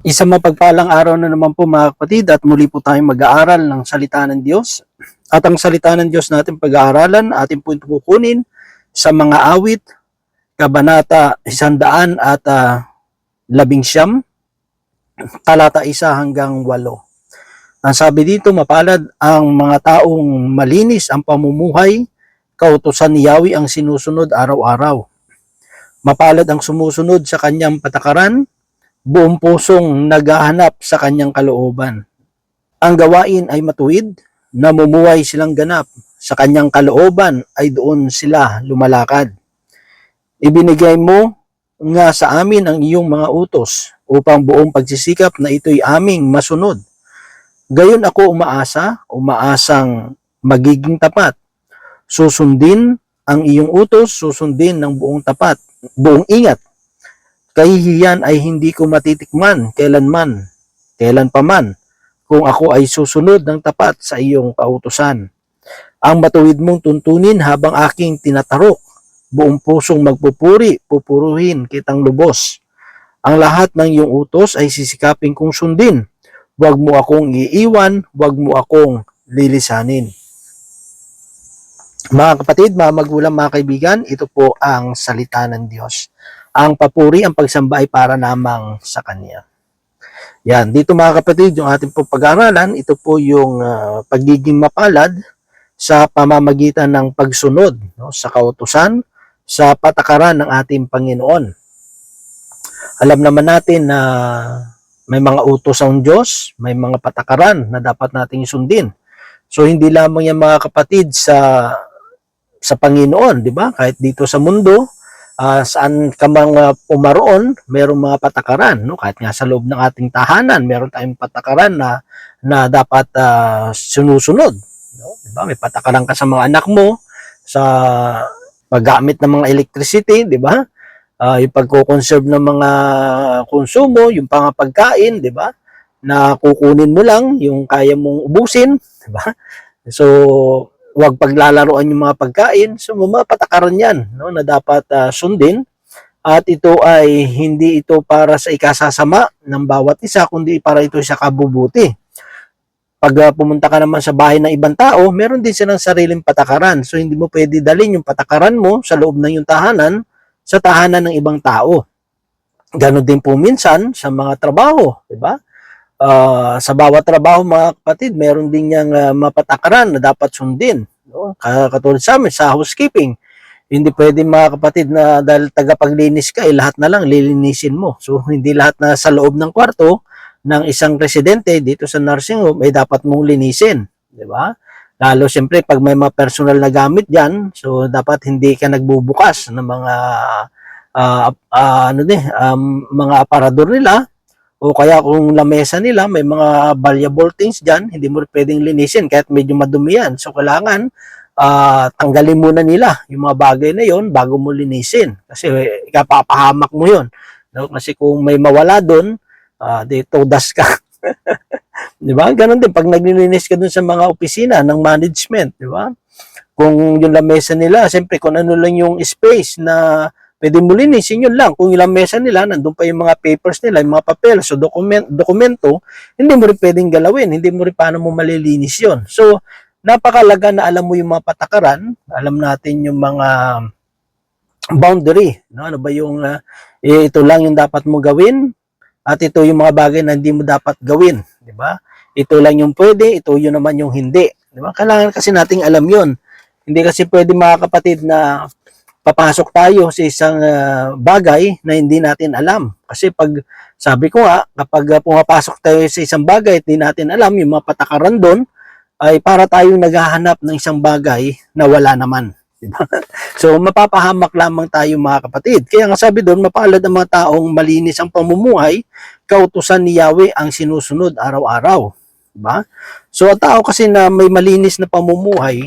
Isang mapagpalang araw na naman po mga kapatid at muli po tayong mag-aaral ng salita ng Diyos. At ang salita ng Diyos natin pag-aaralan, atin po kukunin sa mga awit, kabanata isandaan at uh, labing siyam, talata isa hanggang walo. Ang sabi dito, mapalad ang mga taong malinis ang pamumuhay, kautosan ni Yahweh ang sinusunod araw-araw. Mapalad ang sumusunod sa kanyang patakaran, buong pusong naghahanap sa kanyang kalooban. Ang gawain ay matuwid, namumuhay silang ganap, sa kanyang kalooban ay doon sila lumalakad. Ibinigay mo nga sa amin ang iyong mga utos upang buong pagsisikap na ito'y aming masunod. Gayon ako umaasa, umaasang magiging tapat. Susundin ang iyong utos, susundin ng buong tapat, buong ingat kahihiyan ay hindi ko matitikman kailanman, kailan pa man, kung ako ay susunod ng tapat sa iyong kautusan. Ang matuwid mong tuntunin habang aking tinatarok, buong pusong magpupuri, pupuruhin kitang lubos. Ang lahat ng iyong utos ay sisikapin kong sundin. Huwag mo akong iiwan, huwag mo akong lilisanin. Mga kapatid, mga magulang, mga kaibigan, ito po ang salita ng Diyos ang papuri, ang pagsamba ay para namang sa Kanya. Yan, dito mga kapatid, yung ating po pag-aaralan, ito po yung uh, pagiging mapalad sa pamamagitan ng pagsunod no, sa kautusan, sa patakaran ng ating Panginoon. Alam naman natin na may mga utos ang Diyos, may mga patakaran na dapat nating sundin. So hindi lamang yan mga kapatid sa sa Panginoon, di ba? Kahit dito sa mundo, uh, saan ka mang uh, pumaroon, merong mga patakaran, no? Kahit nga sa loob ng ating tahanan, meron tayong patakaran na na dapat uh, sinusunod, no? 'Di ba? May patakaran ka sa mga anak mo sa paggamit ng mga electricity, 'di ba? Uh, yung pagko-conserve ng mga konsumo, yung pangapagkain, 'di ba? Na kukunin mo lang yung kaya mong ubusin, 'di ba? So, huwag paglalaroan yung mga pagkain. So, mga patakaran yan no, na dapat uh, sundin. At ito ay hindi ito para sa ikasasama ng bawat isa, kundi para ito sa kabubuti. Pag uh, pumunta ka naman sa bahay ng ibang tao, meron din silang sariling patakaran. So, hindi mo pwede dalhin yung patakaran mo sa loob ng yung tahanan sa tahanan ng ibang tao. Ganon din po minsan sa mga trabaho, di ba? Uh, sa bawat trabaho mga kapatid, meron din niyang uh, mapatakaran na dapat sundin. No? Katulad sa amin, sa housekeeping, hindi pwede mga kapatid na dahil tagapaglinis ka, eh, lahat na lang lilinisin mo. So, hindi lahat na sa loob ng kwarto ng isang residente dito sa nursing home ay dapat mong linisin. Di ba? Lalo siyempre pag may mga personal na gamit diyan, so dapat hindi ka nagbubukas ng mga uh, uh, ano din, um, mga aparador nila o kaya kung lamesa nila, may mga valuable things dyan, hindi mo pwedeng linisin kahit medyo madumi yan. So, kailangan uh, tanggalin muna nila yung mga bagay na yon bago mo linisin. Kasi ikapapahamak mo yon no? Kasi kung may mawala doon, uh, dito das ka. di ba? Ganon din, pag naglilinis ka dun sa mga opisina ng management, di ba? Kung yung lamesa nila, siyempre kung ano lang yung space na pwede mo linisin yun lang. Kung ilang mesa nila, nandun pa yung mga papers nila, yung mga papel, so document, dokumento, hindi mo rin pwedeng galawin, hindi mo rin paano mo malilinis yun. So, napakalaga na alam mo yung mga patakaran, alam natin yung mga boundary, no? ano ba yung, uh, eh, ito lang yung dapat mo gawin, at ito yung mga bagay na hindi mo dapat gawin, di ba? Ito lang yung pwede, ito yun naman yung hindi, di ba? Kailangan kasi nating alam yun. Hindi kasi pwede mga kapatid na papasok tayo sa isang uh, bagay na hindi natin alam. Kasi pag sabi ko nga, kapag uh, pumapasok tayo sa isang bagay at hindi natin alam, yung mga patakaran doon, ay para tayong naghahanap ng isang bagay na wala naman. So, mapapahamak lamang tayo mga kapatid. Kaya nga sabi doon, mapalad ang mga taong malinis ang pamumuhay, kautusan ni Yahweh ang sinusunod araw-araw. Diba? So, ang tao kasi na may malinis na pamumuhay,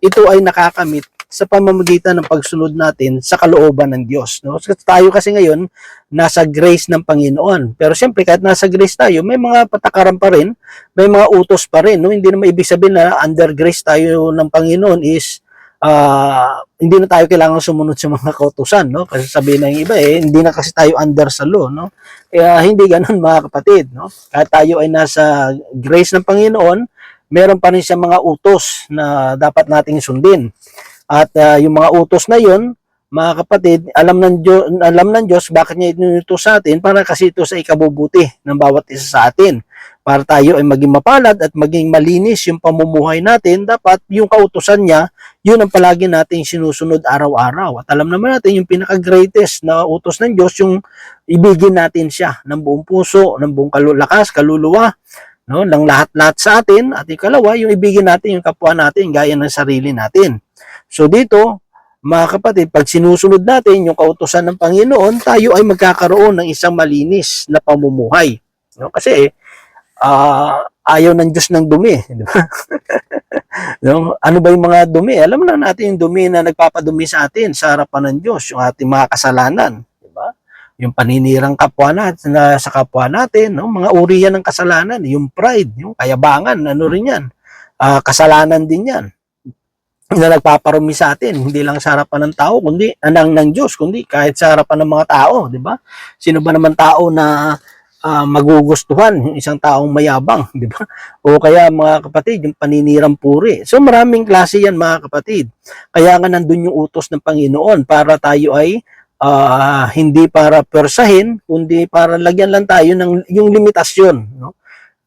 ito ay nakakamit sa pamamagitan ng pagsunod natin sa kalooban ng Diyos. No? So, tayo kasi ngayon, nasa grace ng Panginoon. Pero siyempre, kahit nasa grace tayo, may mga patakaran pa rin, may mga utos pa rin. No? Hindi naman ibig sabihin na under grace tayo ng Panginoon is ah, hindi na tayo kailangan sumunod sa mga kautusan, no? Kasi sabihin ng iba, eh, hindi na kasi tayo under sa law, no? Kaya hindi ganun mga kapatid, no? Kahit tayo ay nasa grace ng Panginoon, meron pa rin siya mga utos na dapat nating sundin. At ah, yung mga utos na yun, mga kapatid, alam ng Diyos, alam ng Diyos bakit niya inutos sa atin para kasi ito sa ikabubuti ng bawat isa sa atin. Para tayo ay maging mapalad at maging malinis yung pamumuhay natin, dapat yung kautusan niya, yun ang palagi nating sinusunod araw-araw. At alam naman natin yung pinaka-greatest na utos ng Diyos, yung ibigin natin siya ng buong puso, ng buong kalulakas, kaluluwa, no, ng lahat-lahat sa atin. At ikalawa, yung ibigin natin yung kapwa natin gaya ng sarili natin. So dito, mga kapatid, pag sinusunod natin yung kautosan ng Panginoon, tayo ay magkakaroon ng isang malinis na pamumuhay. No? Kasi ah, ayaw ng Diyos ng dumi. Di ba? no? Ano ba yung mga dumi? Alam na natin yung dumi na nagpapadumi sa atin sa harapan ng Diyos, yung ating mga kasalanan. Di ba? Yung paninirang kapwa natin, na sa kapwa natin, no? mga uri yan ng kasalanan, yung pride, yung kayabangan, ano rin yan. Ah, kasalanan din yan na nagpaparumi sa atin, hindi lang sa harapan ng tao, kundi anang ng Diyos, kundi kahit sa harapan ng mga tao, di ba? Sino ba naman tao na ah, magugustuhan yung isang taong mayabang, di ba? O kaya mga kapatid, yung paninirang puri. So maraming klase yan mga kapatid. Kaya nga nandun yung utos ng Panginoon para tayo ay ah, hindi para persahin, kundi para lagyan lang tayo ng yung limitasyon, no?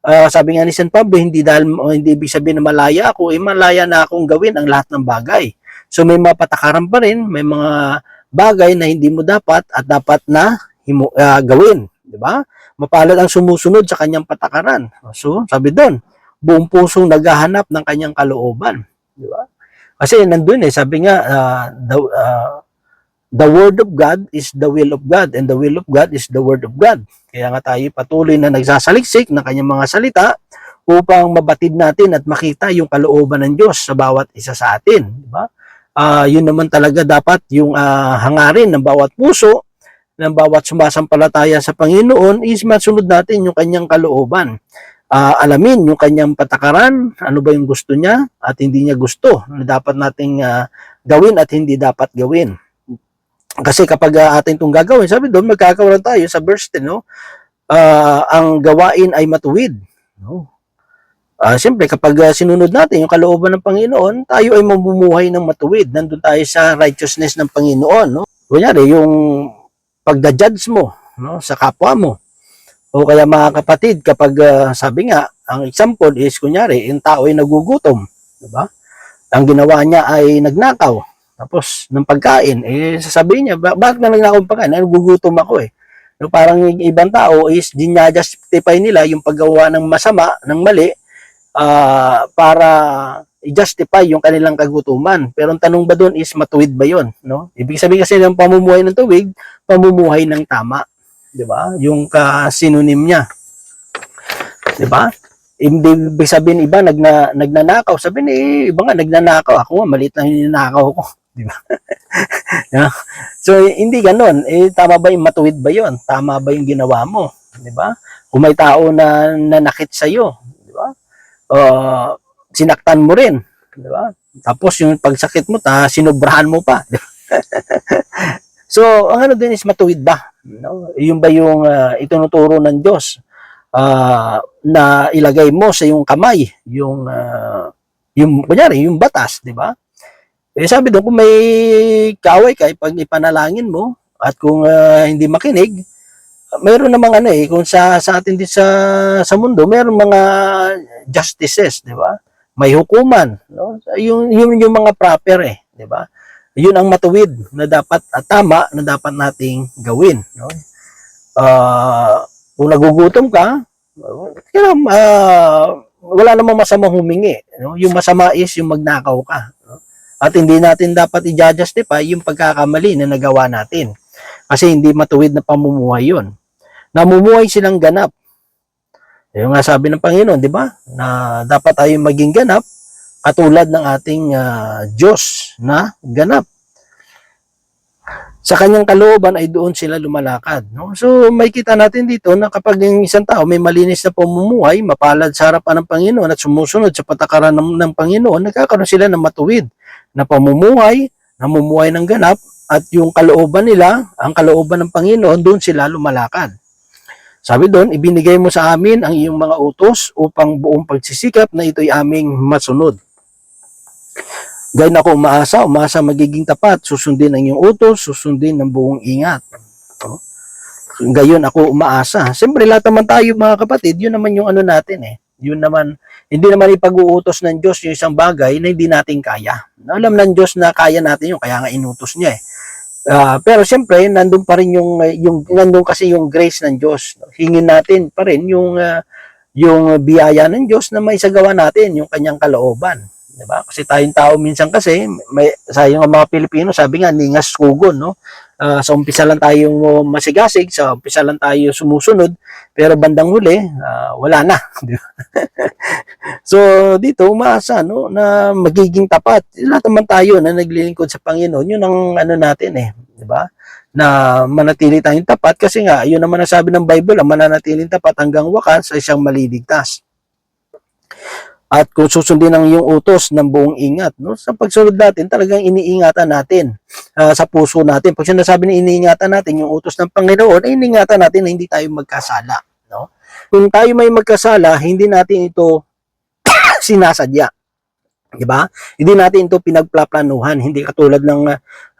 Ah, sabi nga ni San Pablo, hindi dahil o hindi ibig sabihin na malaya ako, eh malaya na akong gawin ang lahat ng bagay. So may mga patakaran pa rin, may mga bagay na hindi mo dapat at dapat na himu, ah, gawin, di ba? Mapalad ang sumusunod sa kanyang patakaran. So, sabi doon, buong pusong naghahanap ng kanyang kalooban, di ba? Kasi nandun eh, sabi nga, ah, the, ah, the word of God is the will of God and the will of God is the word of God. Kaya nga tayo patuloy na nagsasaliksik ng kanyang mga salita upang mabatid natin at makita yung kalooban ng Diyos sa bawat isa sa atin. Di ba? Ah, yun naman talaga dapat yung ah, hangarin ng bawat puso, ng bawat sumasampalataya sa Panginoon is masunod natin yung kanyang kalooban. Ah, alamin yung kanyang patakaran, ano ba yung gusto niya at hindi niya gusto na dapat nating ah, gawin at hindi dapat gawin. Kasi kapag uh, atin itong gagawin, sabi doon, magkakaroon tayo sa verse 10, no? Ah, ang gawain ay matuwid. No? Ah, Siyempre, kapag ah, sinunod natin yung kalooban ng Panginoon, tayo ay mamumuhay ng matuwid. Nandun tayo sa righteousness ng Panginoon. No? Kunyari, yung pagda-judge mo no, sa kapwa mo. O kaya mga kapatid, kapag ah, sabi nga, ang example is, kunyari, yung tao ay nagugutom. Diba? Ang ginawa niya ay nagnakaw. Tapos, ng pagkain, eh, sasabihin niya, ba- bakit na nagnakaw ng pagkain? Eh, Nagugutom ako eh. No, parang yung ibang tao is justify nila yung paggawa ng masama, ng mali, ah, para i-justify yung kanilang kagutuman. Pero ang tanong ba doon is matuwid ba yon no? Ibig sabihin kasi ng pamumuhay ng tuwid, pamumuhay ng tama. 'Di ba? Yung ka-synonym niya. 'Di ba? Ibig sabihin iba nagna, nagnanakaw. Sabi ni iba nga nagnanakaw. Ako maliit lang yung ninakaw ko. 'Di ba? Yeah. So hindi ganoon. Eh tama ba yung matuwid ba yon? Tama ba yung ginawa mo? 'Di ba? Kung may tao na nanakit sa iyo, 'di ba? Uh, sinaktan mo rin, 'di ba? Tapos yung pagsakit mo, ta sinobrahan mo pa. so, ang ano din is matuwid ba? No? Yung ba yung ah, itinuturo ng Diyos ah, na ilagay mo sa yung kamay, yung ah, yung kunyari, yung batas, 'di ba? Eh sabi doon kung may kaaway ka, pag ipanalangin mo at kung ah, hindi makinig, mayroon namang ano eh, kung sa sa atin din sa sa mundo, mayroon mga justices, 'di ba? May hukuman, no? Yung yung yung mga proper eh, 'di ba? Yun ang matuwid na dapat at tama na dapat nating gawin, no? Ah, kung nagugutom ka, kaya ah, wala namang masama humingi, no? Yung masama is yung magnakaw ka, no? At hindi natin dapat i-justify yung pagkakamali na nagawa natin. Kasi hindi matuwid na pamumuhay yun. Namumuhay silang ganap. Yung nga sabi ng Panginoon, di ba? Na dapat tayo maging ganap katulad ng ating ah, Diyos na ganap. sa kanyang kalooban ay doon sila lumalakad. No? So may kita natin dito na kapag yung isang tao may malinis na pamumuhay, mapalad sa harapan ng Panginoon at sumusunod sa patakaran ng, ng Panginoon, nagkakaroon sila ng matuwid na pamumuhay, namumuhay ng ganap, at yung kalooban nila, ang kalooban ng Panginoon, doon sila lumalakad. Sabi doon, ibinigay mo sa amin ang iyong mga utos upang buong pagsisikap na ito'y aming masunod. Gayon ako umaasa, umaasa magiging tapat, susundin ang iyong utos, susundin ng buong ingat. No? Gayon ako umaasa. Siyempre lahat naman tayo mga kapatid, yun naman yung ano natin eh. Yun naman, hindi naman ipag-uutos ng Diyos yung isang bagay na hindi natin kaya. Alam ng Diyos na kaya natin yun, kaya nga inutos niya eh. Ah, pero siyempre, nandun pa rin yung, yung, nandun kasi yung grace ng Diyos. Hingin natin pa rin yung, ah, yung biyaya ng Diyos na may sagawa natin, yung kanyang kalooban. Diba? Kasi tayong tao minsan kasi, may, sa yung mga Pilipino, sabi nga, ningas kugon, no? Ah, sa umpisa lang tayong masigasig, sa umpisa lang tayo sumusunod, pero bandang huli, ah, wala na. So, dito, umaasa, no, na magiging tapat. Lahat naman tayo na naglilingkod sa Panginoon, yun ang ano natin eh, di ba? Na manatili tayong tapat kasi nga, yun naman ang sabi ng Bible, ang mananatiling tapat hanggang wakas ay siyang maliligtas. At kung susundin ang iyong utos ng buong ingat, no? sa pagsunod natin, talagang iniingatan natin ah, sa puso natin. Pag sinasabi na iniingatan natin yung utos ng Panginoon, ay iniingatan natin na hindi tayo magkasala. No? Kung tayo may magkasala, hindi natin ito sinasadya. Di ba? Hindi natin ito pinagplaplanuhan. Hindi katulad ng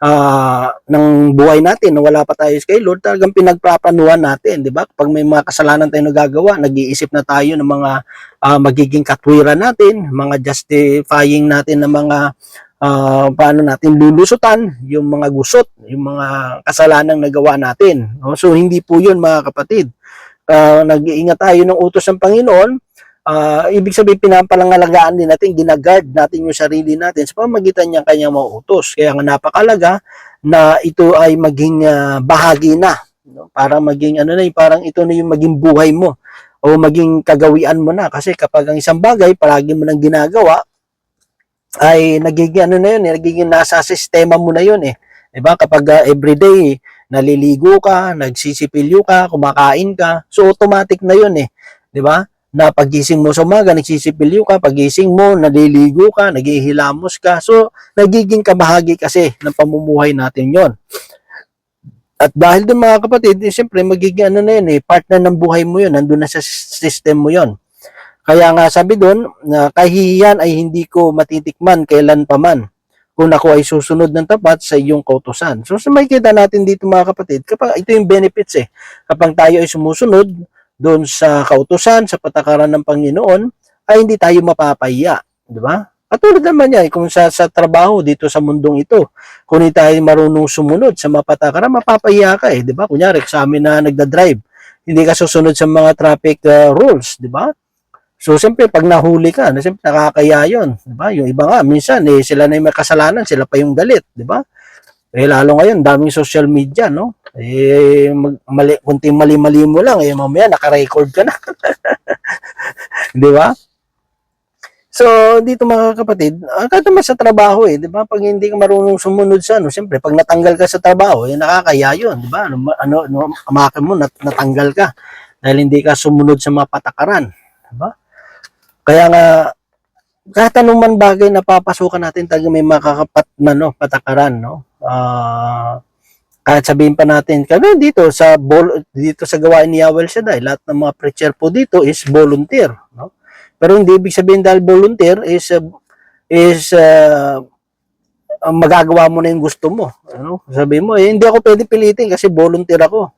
ah, ng buhay natin na wala pa tayo kay Lord, talagang pinagplaplanuhan natin, di ba? Kapag may mga kasalanan tayo nagagawa, nag-iisip na tayo ng mga ah, magiging katwiran natin, mga justifying natin ng mga ah, paano natin lulusutan, yung mga gusot, yung mga kasalanang nagawa natin. So hindi po 'yun mga kapatid. Ah, nag-iingat tayo ng utos ng Panginoon, Ah, ibig sabihin pinapalangalagaan din natin, ginagard natin yung sarili natin sa pamagitan ng kanyang mga utos. Kaya nga napakalaga na ito ay maging ah, bahagi na. No? Para maging ano na, parang ito na yung maging buhay mo o maging kagawian mo na. Kasi kapag ang isang bagay, palagi mo nang ginagawa, ay nagiging ano na yun, eh, nagiging nasa sistema mo na yun eh. 'Di ba? Kapag ah, everyday naliligo ka, nagsisipilyo ka, kumakain ka, so automatic na yun eh. 'Di ba? Na pagising mo sa umaga, nagsisipilyo ka, pagising mo, naliligo ka, naghihilamos ka. So, nagiging kabahagi kasi ng pamumuhay natin yon. At dahil doon mga kapatid, eh, siyempre magiging ano na yun eh, partner ng buhay mo yun, nandun na sa system mo yon. Kaya nga sabi doon, na kahihiyan ay hindi ko matitikman kailan pa man kung ako ay susunod ng tapat sa iyong kautosan. So, sa makikita natin dito mga kapatid, kapag ito yung benefits eh, kapag tayo ay sumusunod, doon sa kautusan, sa patakaran ng Panginoon, ay hindi tayo mapapahiya. Di ba? Katulad naman yan, kung sa, sa trabaho dito sa mundong ito, kung hindi tayo marunong sumunod sa mga patakaran, mapapahiya ka eh. Di ba? Kunyari, sa amin na nagda-drive, hindi ka susunod sa mga traffic uh, rules, di ba? So, siyempre, pag nahuli ka, na siyempre, nakakaya yun. Di ba? Yung iba nga, minsan, eh, sila na yung may kasalanan, sila pa yung galit, di ba? Eh, lalo ngayon, daming social media, no? Eh, mag, mali, kunting mali-mali mo lang, eh, mamaya naka-record ka na. di ba? So, dito mga kapatid, kahit naman sa trabaho eh, di ba? Pag hindi ka marunong sumunod sa ano, siyempre, pag natanggal ka sa trabaho, eh, nakakaya yun, di ba? Ano, ano, ano amakin mo, nat, natanggal ka dahil hindi ka sumunod sa mga patakaran, di ba? Kaya nga, kahit anong man bagay na papasukan natin, talaga may makakapat na no, patakaran, no? Ah, kahit sabihin pa natin, kaya dito sa dito sa gawain ni Yahweh Shaddai, lahat ng mga preacher po dito is volunteer, no? Pero hindi ibig sabihin dahil volunteer is uh, is uh, magagawa mo na yung gusto mo, ano? Sabi mo, eh, hindi ako pwede pilitin kasi volunteer ako.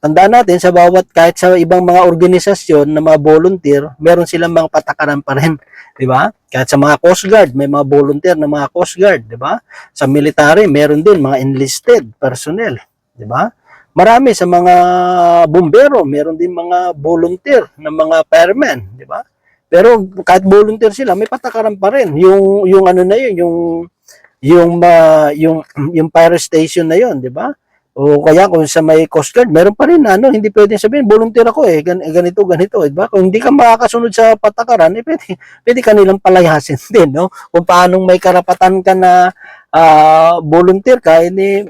Tandaan natin sa bawat kahit sa ibang mga organisasyon na mga volunteer, meron silang mga patakaran pa rin, 'di ba? Kahit sa mga Coast Guard, may mga volunteer na mga Coast Guard, 'di ba? Sa military, meron din mga enlisted personnel, 'di ba? Marami sa mga bumbero, meron din mga volunteer na mga firemen, 'di ba? Pero kahit volunteer sila, may patakaran pa rin. Yung yung ano na 'yun, yung yung uh, yung yung fire station na 'yon, 'di ba? O kaya kung sa may Coast Guard, meron pa rin ano, hindi pwedeng sabihin, volunteer ako eh, gan- ganito, ganito, di ba? Kung hindi ka makakasunod sa patakaran, eh, pwede, pwede ka nilang palayasin din, no? Kung paanong may karapatan ka na ah, volunteer ka, hindi,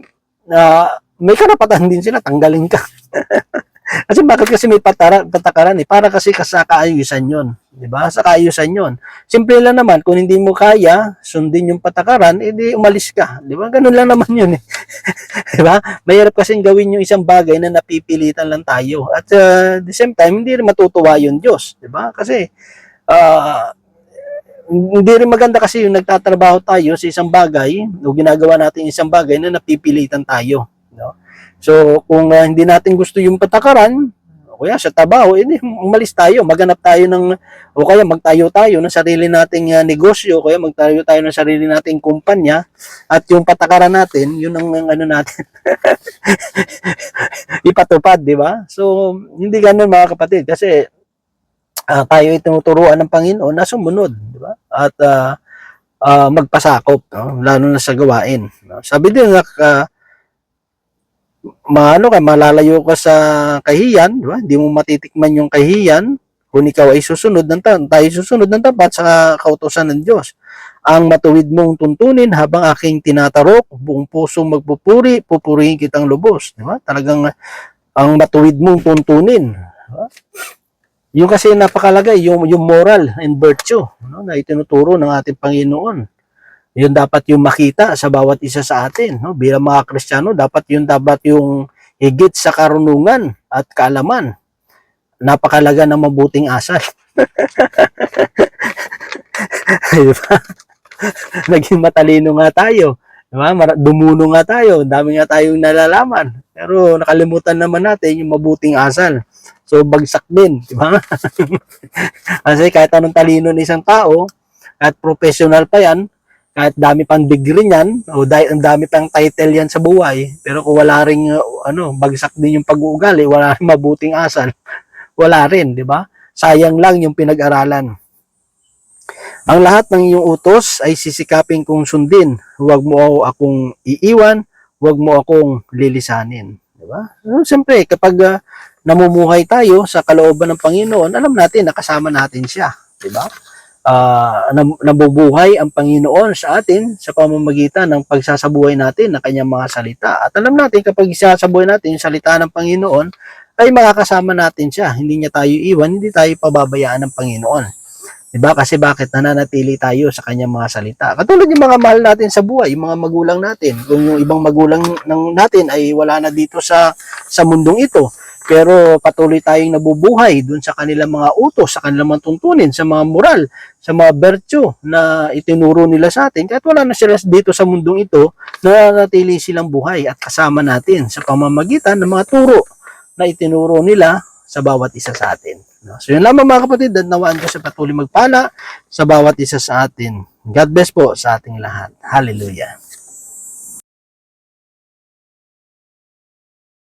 ah, may karapatan din sila, tanggalin ka. kasi bakit kasi may patara, patakaran eh? Para kasi sa kaayusan yun. Di ba? Sa kaayusan yun. Simple lang naman, kung hindi mo kaya, sundin yung patakaran, edi umalis ka. Di ba? Ganun lang naman yun eh. di ba? Mahirap kasi gawin yung isang bagay na napipilitan lang tayo. At uh, the same time, hindi rin matutuwa yung Diyos. Di ba? Kasi, ah, hindi rin maganda kasi yung nagtatrabaho tayo sa isang bagay o ginagawa natin isang bagay na napipilitan tayo. No? So, kung ah, hindi natin gusto yung patakaran, o kaya sa trabaho, edi umalis tayo, maghanap tayo ng, o kaya magtayo tayo ng sarili nating ah, negosyo, o kaya magtayo tayo ng sarili nating kumpanya, at yung patakaran natin, yun ang, ang ano natin, ipatupad, di ba? So, hindi ganun mga kapatid, kasi ah, tayo ay tinuturuan ng Panginoon na sumunod, di ba? At ah, ah, magpasakop, no? lalo na sa gawain. no? Sabi din nga, ah, maano ka, malalayo ka sa kahiyan, di ba? Hindi mo matitikman yung kahiyan kung ikaw ay susunod ng ta- tayo susunod ng tapat sa kautosan ng Diyos. Ang matuwid mong tuntunin habang aking tinatarok, buong pusong magpupuri, pupurihin kitang lubos. Di ba? Talagang ang matuwid mong tuntunin. Di? Yung kasi napakalagay, yung, yung moral and virtue no, na itinuturo ng ating Panginoon. Yun dapat yung makita sa bawat isa sa atin. No? Bilang mga Kristiyano, dapat yun dapat yung higit sa karunungan at kaalaman. Napakalaga ng mabuting asal. diba? Naging matalino nga tayo. Diba? Dumuno nga tayo. Dami nga tayong nalalaman. Pero nakalimutan naman natin yung mabuting asal. So, bagsak din. Diba? Kasi kahit anong talino ng isang tao, at professional pa yan, kahit dami pang degree niyan, o dahil ang dami pang title yan sa buhay, pero kung wala ring, uh, ano, bagsak din yung pag-uugali, wala ring mabuting asal, wala rin, di ba? Sayang lang yung pinag-aralan. Ang lahat ng iyong utos ay sisikapin kong sundin. Huwag mo akong iiwan, huwag mo akong lilisanin. Di ba? So, Siyempre, kapag uh, namumuhay tayo sa kalooban ng Panginoon, alam natin na kasama natin siya. Di ba? Nam- nabubuhay ang Panginoon sa atin sa pamamagitan ng pagsasabuhay natin ng kanyang mga salita. At alam natin kapag isasabuhay natin yung salita ng Panginoon, ay makakasama natin siya. Hindi niya tayo iwan, hindi tayo pababayaan ng Panginoon. 'Di ba? Kasi bakit nananatili tayo sa kanyang mga salita? Katulad yung mga mahal natin sa buhay, yung mga magulang natin. Kung yung ibang magulang ng natin ay wala na dito sa sa mundong ito, pero patuloy tayong nabubuhay dun sa kanilang mga utos, sa kanilang mga tuntunin, sa mga moral, sa mga virtue na itinuro nila sa atin. Kahit wala na sila dito sa mundong ito, nananatili silang buhay at kasama natin sa pamamagitan ng mga turo na itinuro nila sa bawat isa sa atin. So yun lamang mga kapatid, at nawaan ko sa patuloy magpala sa bawat isa sa atin. God bless po sa ating lahat. Hallelujah.